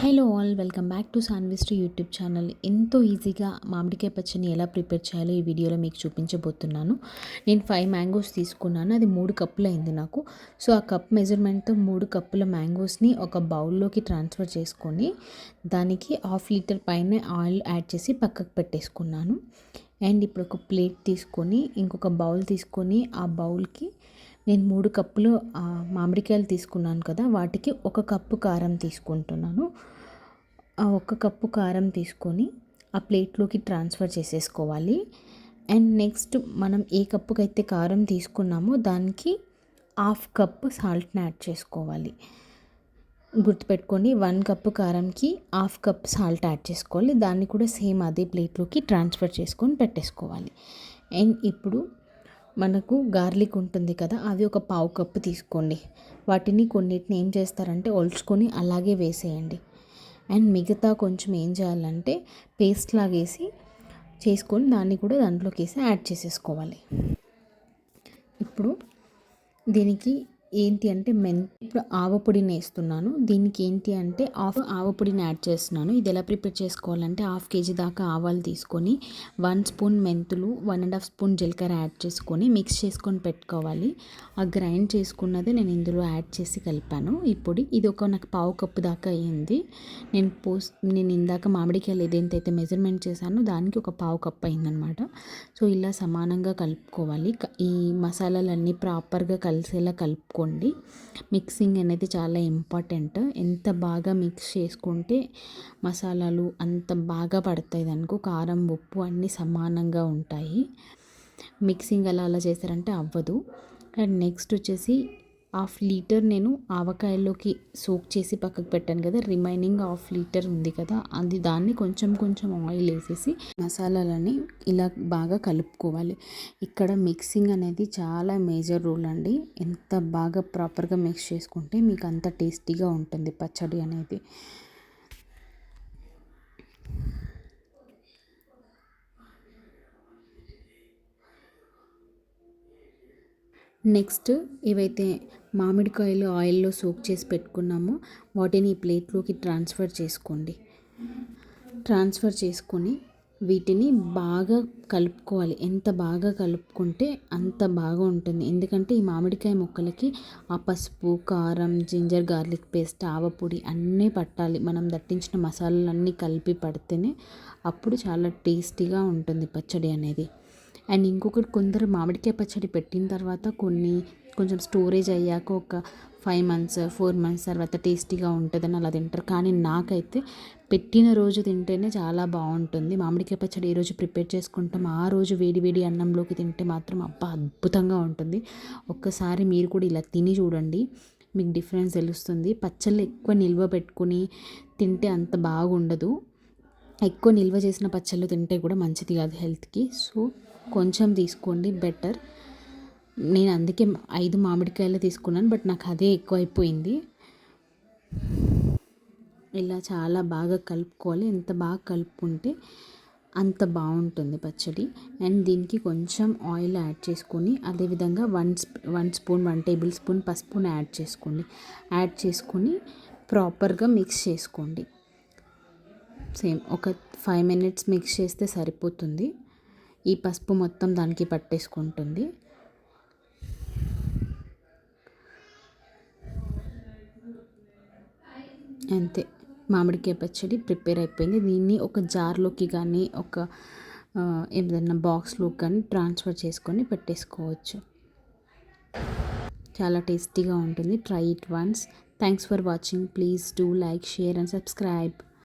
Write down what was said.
Hello all welcome back to సాన్విస్ట్ YouTube channel ఎంతో ఈజీగా మామిడికాయ పచ్చడిని ఎలా ప్రిపేర్ చేయాలో ఈ వీడియోలో మీకు చూపించబోతున్నాను. నేను ఫైవ్ మ్యాంగోస్ తీసుకున్నాను అది మూడు కప్పులు అయింది నాకు. సో ఆ కప్ మెజర్మెంట్తో మూడు కప్పుల మ్యాంగోస్ని ఒక బౌల్లోకి ట్రాన్స్ఫర్ చేసుకొని దానికి హాఫ్ లీటర్ పైన ఆయిల్ యాడ్ చేసి పక్కకు పెట్టేసుకున్నాను. అండ్ ఇప్పుడు ఒక ప్లేట్ తీసుకొని ఇంకొక బౌల్ తీసుకొని ఆ బౌల్కి నేను మూడు కప్పులు మామిడికాయలు తీసుకున్నాను కదా వాటికి ఒక కప్పు కారం తీసుకుంటున్నాను. ఆ ఒక కప్పు కారం తీసుకొని ఆ ప్లేట్లోకి ట్రాన్స్ఫర్ చేసేసుకోవాలి. అండ్ నెక్స్ట్ మనం ఏ కప్పుకైతే కారం తీసుకున్నామో దానికి హాఫ్ కప్ సాల్ట్ని యాడ్ చేసుకోవాలి. గుర్తుపెట్టుకొని వన్ కప్పు కారంకి హాఫ్ కప్ సాల్ట్ యాడ్ చేసుకోవాలి. దాన్ని కూడా సేమ్ అదే ప్లేట్లోకి ట్రాన్స్ఫర్ చేసుకొని పెట్టేసుకోవాలి. అండ్ ఇప్పుడు మనకు గార్లిక్ ఉంటుంది కదా అవి ఒక పావు కప్పు తీసుకోండి. వాటిని కొన్నిటిని ఏం చేస్తారంటే ఒలుచుకొని అలాగే వేసేయండి. అండ్ మిగతా కొంచెం ఏం చేయాలంటే పేస్ట్ లాగేసి చేసుకొని దాన్ని కూడా దాంట్లోకి వేసి యాడ్ చేసేసుకోవాలి. ఇప్పుడు దీనికి ఏంటి అంటే మెంతి ఇప్పుడు ఆవపొడిని వేస్తున్నాను. దీనికి ఏంటి అంటే హాఫ్ ఆవపొడిని యాడ్ చేస్తున్నాను. ఇది ఎలా ప్రిపేర్ చేసుకోవాలంటే హాఫ్ కేజీ దాకా ఆవాలు తీసుకొని వన్ స్పూన్ మెంతులు వన్ అండ్ హాఫ్ స్పూన్ జీలకర్ర యాడ్ చేసుకొని మిక్స్ చేసుకొని పెట్టుకోవాలి. ఆ గ్రైండ్ చేసుకున్నది నేను ఇందులో యాడ్ చేసి కలిపాను. ఇప్పుడు ఇది ఒక నాకు పావు కప్పు దాకా అయ్యింది నేను పోస్ నేను ఇందాక మామిడికాయలు ఏదైతే మెజర్మెంట్ చేశానో దానికి ఒక పావు కప్పు అయిందనమాట. సో ఇలా సమానంగా కలుపుకోవాలి. ఈ మసాలాలన్నీ ప్రాపర్గా కలిసేలా కలుపుకో చేసుకోండి మిక్సింగ్ అనేది చాలా ఇంపార్టెంట్. ఎంత బాగా మిక్స్ చేసుకుంటే మసాలాలు అంత బాగా పడతాయి అనుకో కారం ఉప్పు అన్నీ సమానంగా ఉంటాయి. మిక్సింగ్ అలా అలా చేశారంటే అవ్వదు. అండ్ నెక్స్ట్ వచ్చేసి హాఫ్ లీటర్ నేను ఆవకాయల్లోకి సోక్ చేసి పక్కకు పెట్టాను కదా రిమైనింగ్ హాఫ్ లీటర్ ఉంది కదా అది దాన్ని కొంచెం కొంచెం ఆయిల్ వేసేసి మసాలాలని ఇలా బాగా కలుపుకోవాలి. ఇక్కడ మిక్సింగ్ అనేది చాలా మేజర్ రూల్ అండి. ఎంత బాగా ప్రాపర్గా మిక్స్ చేసుకుంటే మీకు అంత టేస్టీగా ఉంటుంది పచ్చడి అనేది. నెక్స్ట్ ఏవైతే మామిడికాయలు ఆయిల్లో సోక్ చేసి పెట్టుకున్నామో వాటిని ఈ ప్లేట్లోకి ట్రాన్స్ఫర్ చేసుకోండి. ట్రాన్స్ఫర్ చేసుకొని వీటిని బాగా కలుపుకోవాలి. ఎంత బాగా కలుపుకుంటే అంత బాగా ఉంటుంది. ఎందుకంటే ఈ మామిడికాయ ముక్కలకి ఆ పసుపు కారం జింజర్ గార్లిక్ పేస్ట్ ఆవపొడి అన్నీ పట్టాలి. మనం దట్టించిన మసాలాలన్నీ కలిపి పడితేనే అప్పుడు చాలా టేస్టీగా ఉంటుంది పచ్చడి అనేది. అండ్ ఇంకొకటి కొందరు మామిడికాయ పచ్చడి పెట్టిన తర్వాత కొన్ని కొంచెం స్టోరేజ్ అయ్యాక ఒక ఫైవ్ మంత్స్ ఫోర్ మంత్స్ తర్వాత టేస్టీగా ఉంటుందని అలా తింటారు. కానీ నాకైతే పెట్టిన రోజు తింటేనే చాలా బాగుంటుంది. మామిడికాయ పచ్చడి ఏ రోజు ప్రిపేర్ చేసుకుంటాం ఆ రోజు వేడి వేడి అన్నంలోకి తింటే మాత్రం అబ్బా అద్భుతంగా ఉంటుంది. ఒక్కసారి మీరు కూడా ఇలా తిని చూడండి. మీకు డిఫరెన్స్ తెలుస్తుంది. పచ్చళ్ళు ఎక్కువ నిల్వ పెట్టుకుని తింటే అంత బాగుండదు. ఎక్కువ నిల్వ చేసిన పచ్చళ్ళు తింటే కూడా మంచిది కాదు హెల్త్కి. సో కొంచెం తీసుకోండి బెటర్. నేను అందుకే ఐదు మామిడికాయలు తీసుకున్నాను బట్ నాకు అదే ఎక్కువైపోయింది. ఇలా చాలా బాగా కలుపుకోవాలి. ఎంత బాగా కలుపుకుంటే అంత బాగుంటుంది పచ్చడి. అండ్ దీనికి కొంచెం ఆయిల్ యాడ్ చేసుకొని అదేవిధంగా one one spoon one tablespoon పసుపుని యాడ్ చేసుకోండి. యాడ్ చేసుకొని ప్రాపర్గా మిక్స్ చేసుకోండి. సేమ్ ఒక ఫైవ్ మినిట్స్ మిక్స్ చేస్తే సరిపోతుంది. ఈ పసుపు మొత్తం దానికి పట్టేసుకుంటుంది. అంతే మామిడికాయ పచ్చడి ప్రిపేర్ అయిపోయింది. దీన్ని ఒక జార్లోకి కానీ ఒక ఏదైనా బాక్స్లోకి కానీ ట్రాన్స్ఫర్ చేసుకొని పెట్టేసుకోవచ్చు. చాలా టేస్టీగా ఉంటుంది. Try it once. Thanks for watching. Please do like share and subscribe.